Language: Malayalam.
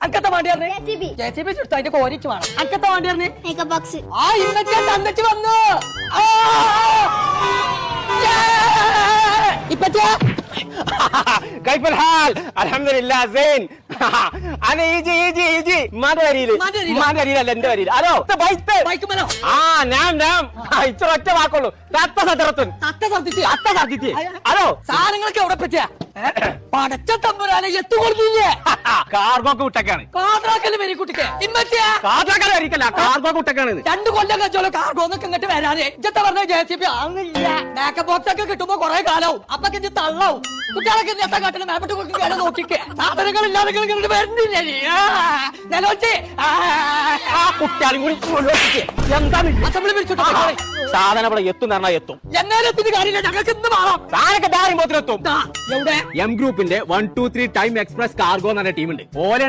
അക്കത്തെ വണ്ടി പറഞ്ഞേ JCB. ജെ സി ബി ചുട്ടു അതിന്റെ കോരിച്ച് വേണം അക്കത്തെ വണ്ടി പറഞ്ഞേ മേക്കപ്പ് ബോക്സ് ആ ഇന്നത്തെ തന്നിച്ച് വന്നു ആ! ഛേ! ഇപ്പച്ചേ كيف الحال؟ الحمد لله زين انا يجي يجي يجي ما دليل ما دليل. ما دليل الا انت دليل الو بيت ബൈക്കുമല്ലോ ആ നാം നാം ഇത്ര ഒറ്റ വാക്കുള്ളൂ തത്ത സദറത്തുൻ തത്ത സർദിച്ച് തത്ത സാധിച്ച് ഹലോ സാധനങ്ങളൊക്കെ എവിടെ പറ്റിയ പടച്ച തമ്പുരാനെ എത്തു കൊടുത്തില്ലേ കാർഗോക്ക് വിട്ടക്കാണ് കാതറാക്കൽ വരി കുട്ടിക്ക്. ഇമ്മച്ചേ കാർഗോക്കാരെ അറിയിക്കല്ല കാർഗോക്ക് വിട്ടക്കാണ് ഇത്. രണ്ടു കൊല്ലം കഴിച്ചോളൂ കാർഗോ എന്നൊക്കെ ഇങ്ങോട്ട് വരാനേ. ഇജ്ജത്തെ പറഞ്ഞ ജെ സി ആന്നില്ല മേക്കപ്പ് ബോക്സ് ഒക്കെ കിട്ടുമ്പോ കുറെ കാലാവും. അപ്പൊ ഇജ്ജ് തള്ളാവും. കുട്ടികളൊക്കെ എത്താ കാട്ടിൽ മേപ്പിട്ട് കൊടുക്കും നോക്കിക്കേ. സാധനങ്ങൾ ഇല്ലാതെ ഇങ്ങോട്ട് വരുന്നില്ലേ നീ? ആ, നിലവിളിച്ച്. ആ, ആ കുട്ടിയാലും കൂടി എന്താണ് സാധനം ഇവിടെ എത്തും പറഞ്ഞാൽ എത്തും. എന്നാലും എത്തിന് കാര്യമില്ല. ഞങ്ങൾക്ക് ഇന്ന് സാധനമൊക്കെ എവിടെ? എം ഗ്രൂപ്പിന്റെ one two three time express cargo എന്ന് പറഞ്ഞ ടീമുണ്ട് ഓലെ